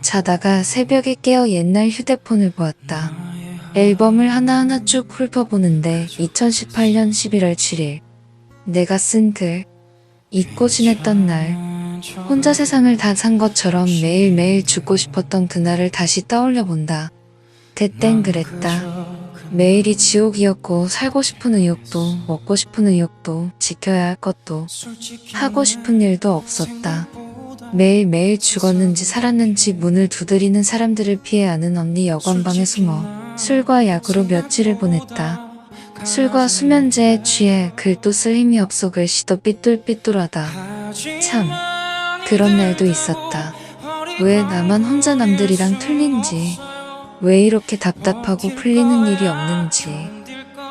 자다가 새벽에 깨어 옛날 휴대폰을 보았다. 앨범을 하나하나 쭉 훑어보는데 2018년 11월 7일 내가 쓴 글 잊고 지냈던 날 혼자 세상을 다 산 것처럼 매일매일 죽고 싶었던 그날을 다시 떠올려 본다. 그땐 그랬다. 매일이 지옥이었고 살고 싶은 의욕도 먹고 싶은 의욕도 지켜야 할 것도 하고 싶은 일도 없었다. 매일매일 죽었는지 살았는지 문을 두드리는 사람들을 피해 아는 언니 여관방에 숨어 술과 약으로 며칠을 보냈다. 술과 수면제에 취해 글도 쓸 힘이 없어 글씨도 삐뚤삐뚤하다. 참, 그런 날도 있었다. 왜 나만 혼자 남들이랑 틀린지, 왜 이렇게 답답하고 풀리는 일이 없는지,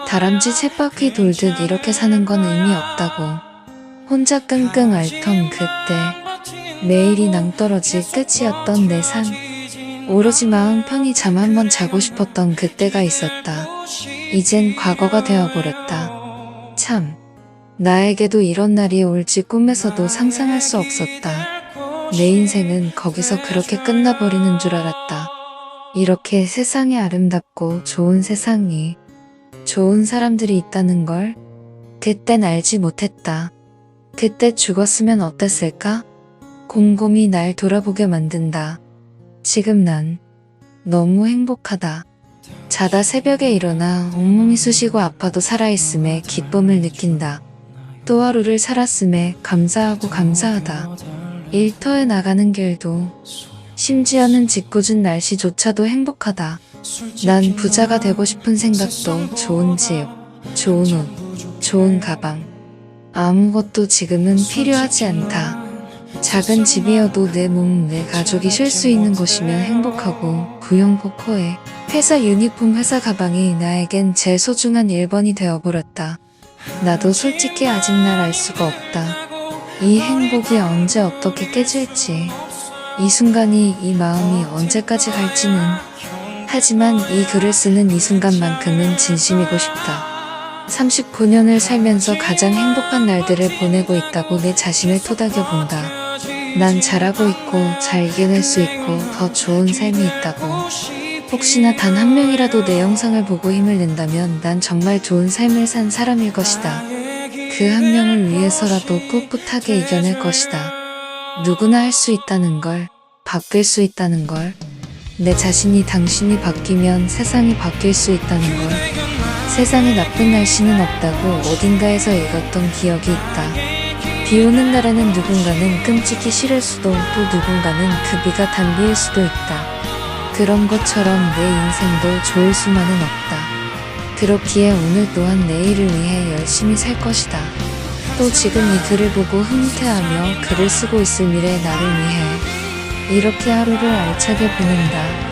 다람쥐 쳇바퀴 돌듯 이렇게 사는 건 의미 없다고. 혼자 끙끙 앓던 그때, 매일이 낭떠러지 끝이었던 내 삶. 오로지 마음 편히 잠 한 번 자고 싶었던 그때가 있었다. 이젠 과거가 되어버렸다. 참, 나에게도 이런 날이 올지 꿈에서도 상상할 수 없었다. 내 인생은 거기서 그렇게 끝나버리는 줄 알았다. 이렇게 세상이 아름답고 좋은 세상이, 좋은 사람들이 있다는 걸 그땐 알지 못했다. 그때 죽었으면 어땠을까? 곰곰이 날 돌아보게 만든다. 지금 난 너무 행복하다. 자다 새벽에 일어나 온몸이 쑤시고 아파도 살아있음에 기쁨을 느낀다. 또 하루를 살았음에 감사하고 감사하다. 일터에 나가는 길도 심지어는 짓궂은 날씨조차도 행복하다. 난 부자가 되고 싶은 생각도 좋은 집, 좋은 옷, 좋은 가방. 아무것도 지금은 필요하지 않다. 작은 집이어도 내 몸, 내 가족이 쉴 수 있는 곳이면 행복하고 구형 포코에 회사 유니폼 회사 가방이 나에겐 제일 소중한 1번이 되어버렸다. 나도 솔직히 아직 날 알 수가 없다. 이 행복이 언제 어떻게 깨질지, 이 순간이 이 마음이 언제까지 갈지는. 하지만 이 글을 쓰는 이 순간만큼은 진심이고 싶다. 39년을 살면서 가장 행복한 날들을 보내고 있다고 내 자신을 토닥여 본다. 난 잘하고 있고 잘 이겨낼 수 있고 더 좋은 삶이 있다고. 혹시나 단 한 명이라도 내 영상을 보고 힘을 낸다면 난 정말 좋은 삶을 산 사람일 것이다. 그 한 명을 위해서라도 꿋꿋하게 이겨낼 것이다. 누구나 할 수 있다는 걸, 바뀔 수 있다는 걸, 내 자신이 당신이 바뀌면 세상이 바뀔 수 있다는 걸, 세상에 나쁜 날씨는 없다고 어딘가에서 읽었던 기억이 있다. 비 오는 날에는 누군가는 끔찍히 싫을 수도 또 누군가는 그 비가 단비일 수도 있다. 그런 것처럼 내 인생도 좋을 수만은 없다. 그렇기에 오늘 또한 내일을 위해 열심히 살 것이다. 또 지금 이 글을 보고 흐뭇해하며 글을 쓰고 있을 미래의 나를 위해 이렇게 하루를 알차게 보낸다.